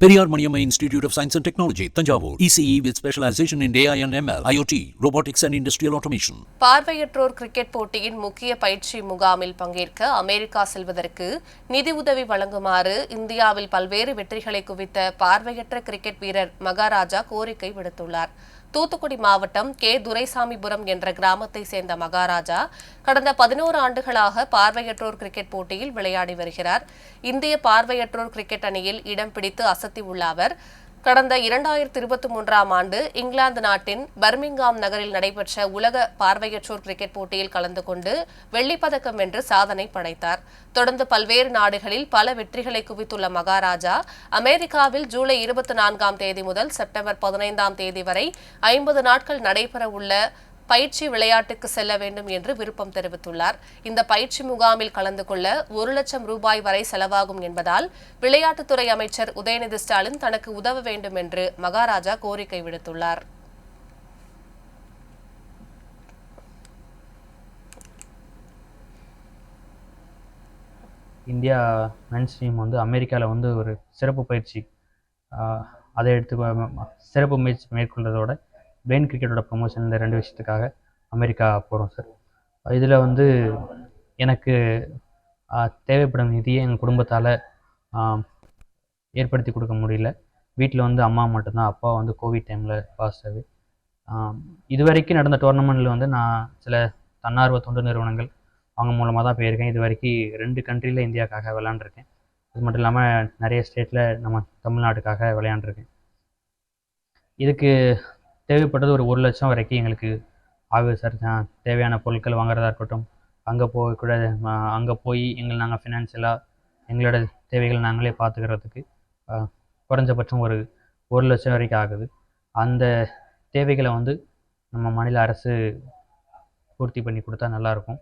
Periyar Maniyam institute of science and technology Thanjavur ECE with specialisation in AI and ML IoT robotics and industrial automation பார்வையற்றோர் cricket போட்டியின் முக்கிய பயிற்சி முகாமில் பங்கேற்க America செல்வதற்கு நிதி உதவி வழங்குமாறு இந்தியாவில் பல்வேறு வெற்றிகளை குவித்த பார்வையற்ற கிரிக்கெட் வீரர் மகாராஜா கோரிக்கை விடுத்துள்ளார் தூத்துக்குடி மாவட்டம் கே. துரைசாமிபுரம் என்ற கிராமத்தை சேர்ந்த மகாராஜா கடந்த பதினோரு ஆண்டுகளாக பார்வையற்றோர் கிரிக்கெட் போட்டியில் விளையாடி வருகிறார். இந்திய பார்வையற்றோர் கிரிக்கெட் அணியில் இடம் பிடித்து அசத்தியுள்ள அவர் கடந்த இரண்டாயிரத்தி இருபத்தி மூன்றாம் ஆண்டு இங்கிலாந்து நாட்டின் பர்மிங்காம் நகரில் நடைபெற்ற உலக பார்வையற்றோர் கிரிக்கெட் போட்டியில் கலந்து கொண்டு வெள்ளிப் பதக்கம் வென்று சாதனை படைத்தார். தொடர்ந்து பல்வேறு நாடுகளில் பல வெற்றிகளை குவித்துள்ள மகாராஜா அமெரிக்காவில் ஜூலை இருபத்தி நான்காம் தேதி முதல் செப்டம்பர் பதினைந்தாம் தேதி வரை ஐம்பது நாட்கள் நடைபெறவுள்ள பயிற்சி விளையாட்டுக்கு செல்ல வேண்டும் என்று விருப்பம் தெரிவித்துள்ளார். இந்த பயிற்சி முகாமில் கலந்து கொள்ள ஒரு லட்சம் ரூபாய் வரை செலவாகும் என்பதால் விளையாட்டுத்துறை அமைச்சர் உதயநிதி ஸ்டாலின் தனக்கு உதவ வேண்டும் என்று மகாராஜா கோரிக்கை விடுத்துள்ளார். இந்தியா மென்ஸ் டீம் வந்து அமெரிக்காவில் வந்து ஒரு சிறப்பு பயிற்சி அதை எடுத்து சிறப்பு முயற்சி மேற்கொண்டதோட பிரெயின் கிரிக்கெட்டோட ப்ரொமோஷன் இந்த ரெண்டு விஷயத்துக்காக அமெரிக்கா போகிறோம் சார் இதில் வந்து எனக்கு தேவைப்படும் நிதியை எங்கள் குடும்பத்தால் ஏற்படுத்தி கொடுக்க முடியல. வீட்டில் வந்து அம்மா மட்டும்தான். அப்பா வந்து கோவிட் டைமில் பாஸ் ஆகுது இது வரைக்கும் நடந்த டோர்னமெண்ட்டில் வந்து நான் சில தன்னார்வ தொண்டு நிறுவனங்கள் அவங்க மூலமாக தான் போயிருக்கேன். இது வரைக்கும் ரெண்டு கண்ட்ரியில் இந்தியாவுக்காக விளாண்டுருக்கேன் அது மட்டும் இல்லாமல் நிறைய ஸ்டேட்டில் நம்ம தமிழ்நாட்டுக்காக விளையாண்டுருக்கேன். இதுக்கு தேவைப்பட்டது ஒரு ஒரு லட்சம் வரைக்கும் எங்களுக்கு ஆகுது சார். தேவையான பொருட்கள் வாங்குறதா இருக்கட்டும் அங்கே போகக்கூட அங்கே போய் எங்களை நாங்கள் ஃபினான்ஷியலாக எங்களோட தேவைகள் நாங்களே பார்த்துக்கிறதுக்கு குறைஞ்சபட்சம் ஒரு ஒரு லட்சம் வரைக்கும் ஆகுது. அந்த தேவைகளை வந்து நம்ம மாநில அரசு பூர்த்தி பண்ணி கொடுத்தா நல்லாயிருக்கும்